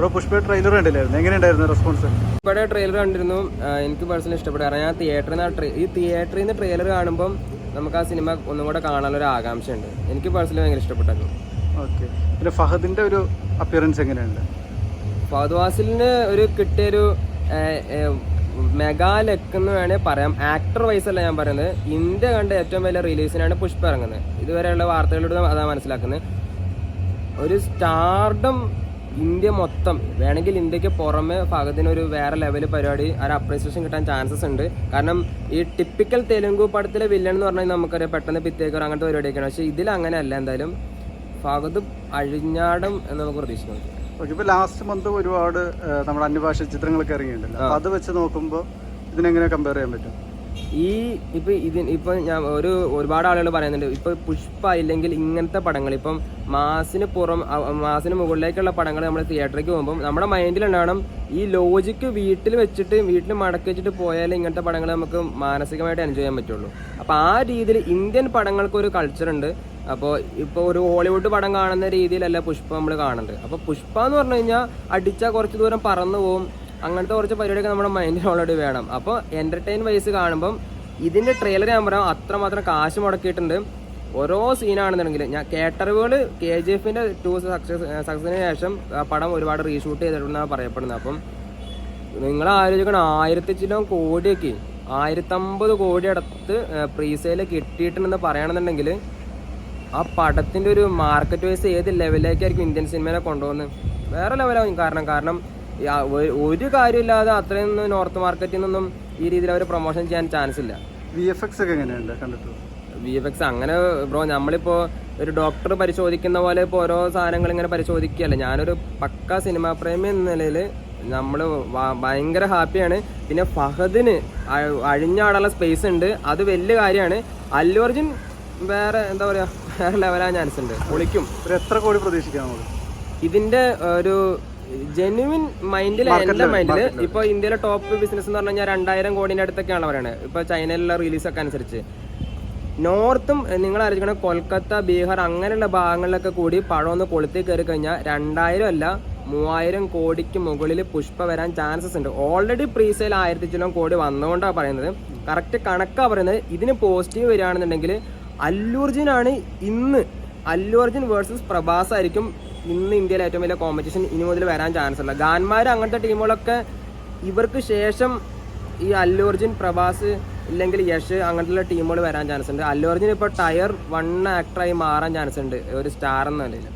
Bro Pushpa trailer കണ്ടില്ലായിരുന്നു. എങ്ങനെയുണ്ടായിരുന്നു response ഇവിടെ trailer കണ്ടിരുന്നു. എനിക്ക് പേഴ്സണലി ഇഷ്ടപ്പെട്ടു കാരണം ഞാൻ തിയേറ്ററിൽ നിന്ന് ഈ തിയേറ്ററിൽ നിന്ന് ട്രെയിലർ കാണുമ്പോൾ നമുക്ക് ആ സിനിമ ഒന്നും കൂടെ കാണാനൊരു ആകാംക്ഷയുണ്ട്. എനിക്ക് പേഴ്സണലി ഭയങ്കര ഇഷ്ടപ്പെട്ടു ഓക്കെ പിന്നെ ഫഹദിന്റെ ഒരു അപ്പിയറൻസ് എങ്ങനെയുണ്ട്? ഫഹദ് വാസിലിന് ഒരു കിട്ടിയൊരു മെഗാ ലെക്ക് എന്ന് വേണേൽ പറയാം. ആക്ടർ വൈസ് അല്ല ഞാൻ പറയുന്നത്. ഇന്ത്യ കണ്ട ഏറ്റവും വലിയ റിലീസിനാണ് പുഷ്പ ഇറങ്ങുന്നത്. ഇതുവരെയുള്ള വാർത്തകളിലൂടെ അതാ മനസ്സിലാക്കുന്നത്. ഒരു സ്റ്റാർഡം ഇന്ത്യ മൊത്തം വേണമെങ്കിൽ ഇന്ത്യയ്ക്ക് പുറമെ ഭാഗത്തിന് ഒരു വേറെ ലെവൽ പരിപാടി ഒരു അപ്രീസിയേഷൻ കിട്ടാൻ ചാൻസസ് ഉണ്ട്. കാരണം ഈ ടിപ്പിക്കൽ തെലുങ്കു പടത്തിലെ വില്ലൻ എന്ന് പറഞ്ഞാൽ നമുക്കറിയാം പെട്ടെന്ന് പിത്തേക്കർ അങ്ങനത്തെ പരിപാടിയൊക്കെയാണ്. പക്ഷേ ഇതിൽ അങ്ങനെയല്ല എന്തായാലും ഭാഗത്ത് അഴിഞ്ഞാടും എന്ന് നമുക്ക് പ്രതീക്ഷിക്കാം. ഓക്കെ ഇപ്പോൾ ലാസ്റ്റ് മന്ത് ഒരുപാട് നമ്മുടെ അന്യഭാഷ ചിത്രങ്ങളൊക്കെ ഇറങ്ങിയിട്ടുണ്ടല്ലോ. അത് വെച്ച് നോക്കുമ്പോൾ ഇതിനെങ്ങനെ കമ്പയർ ചെയ്യാൻ പറ്റും? ഈ ഇപ്പൊ ഇതിന് ഇപ്പൊ ഞാൻ ഒരു ഒരുപാട് ആളുകൾ പറയുന്നുണ്ട്. ഇപ്പൊ പുഷ്പ ഇല്ലെങ്കിൽ ഇങ്ങനത്തെ പടങ്ങൾ ഇപ്പം മാസിന് പുറം മാസിന് മുകളിലേക്കുള്ള പടങ്ങൾ നമ്മൾ തിയേറ്ററിലേക്ക് പോകുമ്പോൾ നമ്മുടെ മൈൻഡിൽ ഉണ്ടാവണം ഈ ലോജിക്ക് വീട്ടിൽ വെച്ചിട്ട് വീട്ടിൽ മടക്കി വെച്ചിട്ട് പോയാലേ ഇങ്ങനത്തെ പടങ്ങൾ നമുക്ക് മാനസികമായിട്ട് എൻജോയ് ചെയ്യാൻ പറ്റുള്ളൂ. അപ്പോൾ ആ രീതിയിൽ ഇന്ത്യൻ പടങ്ങൾക്ക് ഒരു കൾച്ചർ ഉണ്ട്. അപ്പോൾ ഇപ്പോൾ ഒരു ഹോളിവുഡ് പടം കാണുന്ന രീതിയിലല്ല പുഷ്പ നമ്മൾ കാണുന്നത്. അപ്പോൾ പുഷ്പ എന്ന് പറഞ്ഞു കഴിഞ്ഞാൽ അടിച്ചാൽ കുറച്ച് ദൂരം പറന്നു പോകും അങ്ങനത്തെ കുറച്ച് പരിപാടിയൊക്കെ നമ്മുടെ മൈൻഡിൽ ഓൾറെഡി വേണം. അപ്പോൾ എന്റർടൈൻ വൈസ് കാണുമ്പം ഇതിന്റെ ട്രെയിലർ ഞാൻ പറയാം അത്രമാത്രം കാശ് മുടക്കിയിട്ടുണ്ട്. ഓരോ സീനാണെന്നുണ്ടെങ്കിൽ ഞാൻ കേട്ടറിവുകൾ കെ ജി എഫിന്റെ ടു സക്സസ് സക്സസിന് ശേഷം പടം ഒരുപാട് റീഷൂട്ട് ചെയ്തിട്ടുണ്ടെന്നാണ് പറയപ്പെടുന്നത്. അപ്പം നിങ്ങൾ ആലോചിക്കണം ആയിരത്തി ചിലോ കോടിയൊക്കെ ആയിരത്തമ്പത് കോടി അടുത്ത് പ്രീസെയിൽ കിട്ടിയിട്ടുണ്ടെന്ന് പറയണമെന്നുണ്ടെങ്കിൽ ആ പടത്തിന്റെ ഒരു മാർക്കറ്റ് വൈസ് ഏത് ലെവലിലേക്കായിരിക്കും ഇന്ത്യൻ സിനിമയെ കൊണ്ടുപോകുന്നത്? വേറെ ലെവലാവും കാരണം. കാരണം ഒരു- കാര്യമില്ലാതെ അത്രയും നോർത്ത് മാർക്കറ്റിൽ നിന്നും ഈ രീതിയിൽ അവർ പ്രൊമോഷൻ ചെയ്യാൻ ചാൻസ് ഇല്ല. വി എഫ് എക്സ് ഒക്കെ എങ്ങനെയുണ്ട് കണ്ടിട്ട്? വി എഫ് എക്സ് അങ്ങനെ ബ്രോ നമ്മളിപ്പോൾ ഒരു ഡോക്ടർ പരിശോധിക്കുന്ന പോലെ ഇപ്പോൾ ഓരോ സാധനങ്ങൾ ഇങ്ങനെ പരിശോധിക്കുകയല്ല? ഞാനൊരു പക്ക സിനിമാ പ്രേമി എന്ന നിലയിൽ നമ്മൾ ഭയങ്കര ഹാപ്പിയാണ് പിന്നെ ഫഹദിന് അഴിഞ്ഞാടാനുള്ള സ്പേസ് ഉണ്ട്. അത് വലിയ കാര്യമാണ്. അല്ലു അർജുൻ വേറെ എന്താ പറയുക വേറെ ലെവലാൻ ചാൻസ് ഉണ്ട്. പൊളിക്കും. എത്ര കോടി പ്രതീക്ഷിക്കാം ഇതിന്റെ ഒരു ജെന്യുവിൻ മൈൻഡിൽ എന്റെ മൈൻഡിൽ ഇപ്പൊ ഇന്ത്യയിലെ ടോപ്പ് ബിസിനസ് എന്ന് പറഞ്ഞു കഴിഞ്ഞാൽ രണ്ടായിരം കോടിന്റെ അടുത്തൊക്കെയാണ് പറയുന്നത് ഇപ്പൊ ചൈനയിലുള്ള റിലീസ് ഒക്കെ അനുസരിച്ച്. നോർത്തും നിങ്ങൾ അറിയിക്കണം കൊൽക്കത്ത ബീഹാർ അങ്ങനെയുള്ള ഭാഗങ്ങളിലൊക്കെ കൂടി പഴം ഒന്ന് കൊളുത്തി കയറി കഴിഞ്ഞാൽ രണ്ടായിരം അല്ല മൂവായിരം കോടിക്ക് മുകളിൽ പുഷ്പ വരാൻ ചാൻസസ് ഉണ്ട്. ഓൾറെഡി പ്രീസെയിൽ ആയിരത്തി ചിലം കോടി വന്നുകൊണ്ടാണ് പറയുന്നത്. കറക്റ്റ് കണക്കാ പറയുന്നത്. ഇതിന് പോസിറ്റീവ് വരികയാണെന്നുണ്ടെങ്കിൽ അല്ലൂർജിനാണ് ഇന്ന് അല്ലൂർജിൻ അർജുൻ വേഴ്സസ് പ്രഭാസ് ആയിരിക്കും ഇന്ന് ഇന്ത്യയിലെ ഏറ്റവും വലിയ കോമ്പറ്റീഷൻ ഇനി മുതൽ വരാൻ ചാൻസ് ഉള്ളത് ഗാന്മാർ അങ്ങനത്തെ ടീമുകളൊക്കെ ഇവർക്ക് ശേഷം ഈ അല്ലു അർജുൻ പ്രഭാസ് ഇല്ലെങ്കിൽ യഷ് അങ്ങനത്തെ ടീമുകൾ വരാൻ ചാൻസ് ഉണ്ട് അല്ലു അർജുൻ ഇപ്പോൾ ടയർ വൺ ആക്ടറായി മാറാൻ ചാൻസ് ഉണ്ട് ഒരു സ്റ്റാർ എന്ന നിലയിൽ.